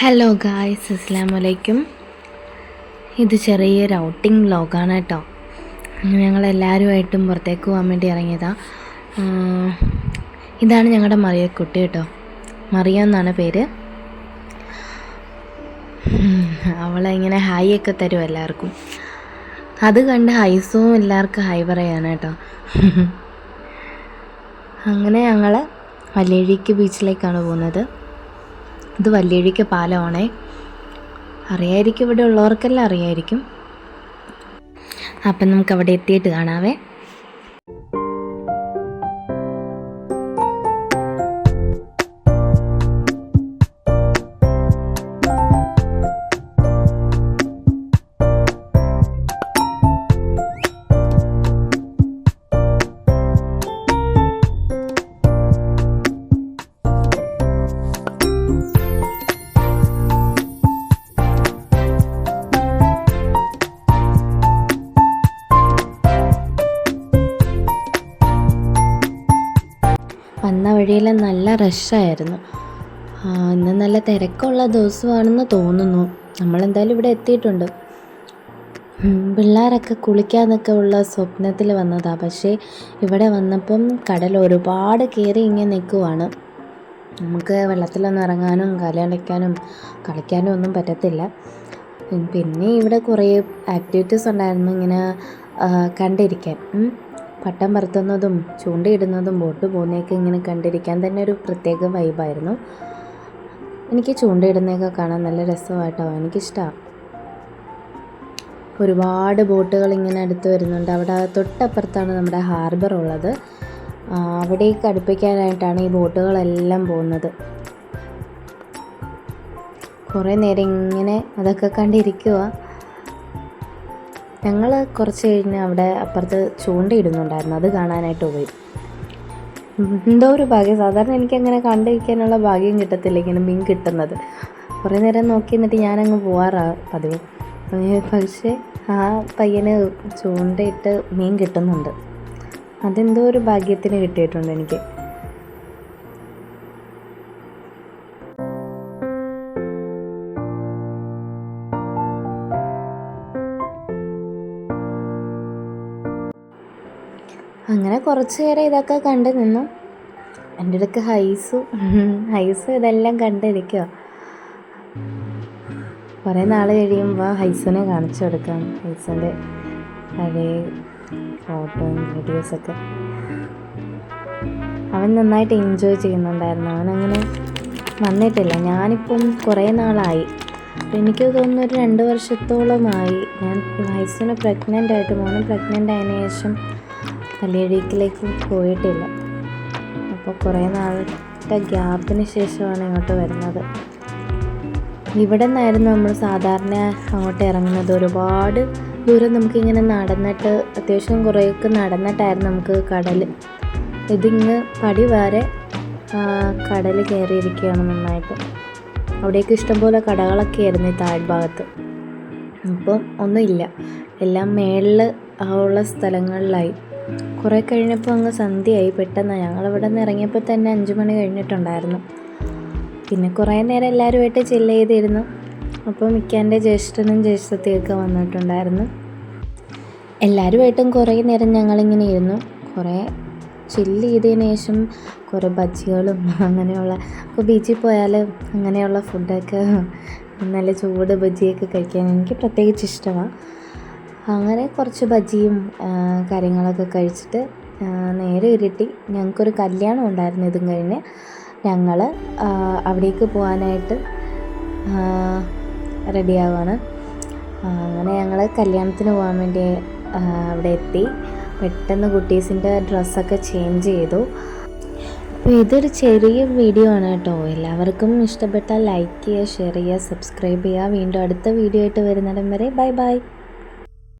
Hello guys അസ്സാം വലൈക്കും ഇത് ചെറിയൊരു ഔട്ടിംഗ് വ്ലോഗാണ് കേട്ടോ. ഞങ്ങൾ എല്ലാവരുമായിട്ടും പുറത്തേക്ക് പോകാൻ വേണ്ടി ഇറങ്ങിയതാ. ഇതാണ് ഞങ്ങളുടെ മറിയക്കുട്ടി കേട്ടോ. മറിയ എന്നാണ് പേര്. അവളിങ്ങനെ ഹായ് ഒക്കെ തരും എല്ലാവർക്കും. അത് കണ്ട് ഹൈസും എല്ലാവർക്കും ഹൈ പറയാണ് കേട്ടോ. അങ്ങനെ ഞങ്ങൾ വല്ലേഴിക്ക് ബീച്ചിലേക്കാണ് പോകുന്നത്. ഇത് വല്യഴിക്ക് പാലമാണേ. അറിയായിരിക്കും ഇവിടെ ഉള്ളവർക്കെല്ലാം അറിയായിരിക്കും. അപ്പം നമുക്ക് അവിടെ എത്തിയിട്ട് കാണാവേ. വന്ന വഴിയെല്ലാം നല്ല റഷായിരുന്നു ഇന്ന് നല്ല തിരക്കുള്ള ദിവസമാണെന്ന് തോന്നുന്നു. നമ്മളെന്തായാലും ഇവിടെ എത്തിയിട്ടുണ്ട്. പിള്ളേരൊക്കെ കുളിക്കാന്നൊക്കെ ഉള്ള സ്വപ്നത്തിൽ വന്നതാ. പക്ഷേ ഇവിടെ വന്നപ്പം കടൽ ഒരുപാട് കയറി ഇങ്ങനെ നിൽക്കുവാണ്. നമുക്ക് വെള്ളത്തിലൊന്നും ഇറങ്ങാനും കലയടയ്ക്കാനും കളിക്കാനും ഒന്നും പറ്റത്തില്ല. പിന്നെ ഇവിടെ കുറേ ആക്ടിവിറ്റീസ് ഉണ്ടായിരുന്നു ഇങ്ങനെ കണ്ടിരിക്കാൻ. പട്ടം പറത്തുന്നതും ചൂണ്ടയിടുന്നതും ബോട്ട് പോകുന്നതൊക്കെ ഇങ്ങനെ കണ്ടിരിക്കാൻ തന്നെ ഒരു പ്രത്യേക വൈബായിരുന്നു എനിക്ക് ചൂണ്ടയിടുന്നതൊക്കെ കാണാൻ നല്ല രസമായിട്ടോ? എനിക്കിഷ്ടമാണ് ഒരുപാട് ബോട്ടുകൾ ഇങ്ങനെ അടുത്ത് വരുന്നുണ്ട്. അവിടെ തൊട്ടപ്പുറത്താണ് നമ്മുടെ ഹാർബർ ഉള്ളത്. അവിടേക്ക് അടുപ്പിക്കാനായിട്ടാണ് ഈ ബോട്ടുകളെല്ലാം പോകുന്നത്. കുറേ നേരം ഇങ്ങനെ അതൊക്കെ കണ്ടിരിക്കുക ഞങ്ങൾ കുറച്ച് കഴിഞ്ഞ് അവിടെ അപ്പുറത്ത് ചൂണ്ടയിടുന്നുണ്ടായിരുന്നു. അത് കാണാനായിട്ട് പോയി. എന്തോ ഒരു ഭാഗ്യം. സാധാരണ എനിക്ക് അങ്ങനെ കണ്ടിരിക്കാനുള്ള ഭാഗ്യം കിട്ടത്തില്ല ഇങ്ങനെ മീൻ കിട്ടുന്നത്. കുറേ നേരം നോക്കി നിന്നിട്ട് ഞാനങ്ങ് പോവാറാണ് പതിവ്. പക്ഷേ ആ പയ്യന് ചൂണ്ടയിട്ട് മീൻ കിട്ടുന്നുണ്ട്. അതെന്തോ ഒരു ഭാഗ്യത്തിന് കിട്ടിയിട്ടുണ്ട് എനിക്ക്. അങ്ങനെ കുറച്ച് നേരം ഇതൊക്കെ കണ്ട് നിന്നു. എന്റെ അടുക്ക് ഹൈസു ഹൈസു ഇതെല്ലാം കണ്ടിരിക്കുക കുറേ നാൾ കഴിയുമ്പോൾ ഹൈസുനെ കാണിച്ചു കൊടുക്കാം. ഹൈസിന്റെ പഴയ ഫോട്ടോയും വീഡിയോസൊക്കെ അവൻ നന്നായിട്ട് എൻജോയ് ചെയ്യുന്നുണ്ടായിരുന്നു. അവനങ്ങനെ വന്നിട്ടില്ല. ഞാനിപ്പം കുറേ നാളായി. അപ്പം എനിക്ക് തോന്നുന്നു ഒരു രണ്ട് വർഷത്തോളമായി. ഞാൻ ഹൈസിന് പ്രഗ്നന്റ് ആയിട്ട് മോനും പ്രഗ്നന്റ് ആയതിനു ശേഷം കല്യാണിക്കിലേക്ക് പോയിട്ടില്ല. അപ്പോൾ കുറേ നാളത്തെ ഗ്യാപ്പിന് ശേഷമാണ് ഇങ്ങോട്ട് വരുന്നത്. ഇവിടെ നിന്നായിരുന്നു നമ്മൾ സാധാരണ അങ്ങോട്ട് ഇറങ്ങുന്നത്. ഒരുപാട് ദൂരം നമുക്കിങ്ങനെ നടന്നിട്ട് അത്യാവശ്യം കുറേയൊക്കെ നടന്നിട്ടായിരുന്നു നമുക്ക് കടൽ ഇതിങ്ങ് പടി വരെ കടൽ കയറിയിരിക്കുകയാണ് നന്നായിട്ട്. അവിടേക്ക് ഇഷ്ടംപോലെ കടകളൊക്കെ ആയിരുന്നു ഈ താഴ്ഭാഗത്ത് ഇപ്പം ഒന്നുമില്ല. എല്ലാം മേളിൽ ഉള്ള സ്ഥലങ്ങളിലായി. കുറേ കഴിഞ്ഞപ്പോൾ അങ്ങ് സന്ധ്യയായി. പെട്ടെന്ന് ഞങ്ങളിവിടെ നിന്ന് ഇറങ്ങിയപ്പോൾ തന്നെ അഞ്ച് മണി കഴിഞ്ഞിട്ടുണ്ടായിരുന്നു. പിന്നെ കുറേ നേരം എല്ലാവരുമായിട്ട് ചില്ല് ചെയ്തിരുന്നു. അപ്പോൾ മിക്കാന്റെ ജ്യേഷ്ഠനും ജ്യേഷ്ഠത്തിയൊക്കെ വന്നിട്ടുണ്ടായിരുന്നു. എല്ലാവരുമായിട്ടും കുറേ നേരം ഞങ്ങളിങ്ങനെ ഇരുന്നു. കുറേ ചില്ല് ചെയ്തതിന് ശേഷം കുറേ ബജ്ജികളും അങ്ങനെയുള്ള ഇപ്പോൾ ബീച്ചിൽ പോയാൽ അങ്ങനെയുള്ള ഫുഡൊക്കെ നല്ല ചൂട് ബജ്ജിയൊക്കെ കഴിക്കാൻ എനിക്ക് പ്രത്യേകിച്ച് ഇഷ്ടമാണ്. അങ്ങനെ കുറച്ച് ബജിയും കാര്യങ്ങളൊക്കെ കഴിച്ചിട്ട് നേരെ ഇരുട്ടി. ഞങ്ങൾക്കൊരു കല്യാണം ഉണ്ടായിരുന്നു ഇതും കഴിഞ്ഞ്. ഞങ്ങൾ അവിടേക്ക് പോകാനായിട്ട് റെഡിയാവാണ്. അങ്ങനെ ഞങ്ങൾ കല്യാണത്തിന് പോകാൻ വേണ്ടി അവിടെ എത്തി. പെട്ടെന്ന് കുട്ടീസിന്റെ ഡ്രസ്സൊക്കെ ചേഞ്ച് ചെയ്തു. അപ്പോൾ ഇതൊരു ചെറിയ വീഡിയോ ആണ് കേട്ടോ. എല്ലാവർക്കും ഇഷ്ടപ്പെട്ടാൽ ലൈക്ക് ചെയ്യുക ഷെയർ ചെയ്യുക സബ്സ്ക്രൈബ് ചെയ്യുക. വീണ്ടും അടുത്ത വീഡിയോ ആയിട്ട് വരുന്നിടം വരെ ബൈ ബൈ.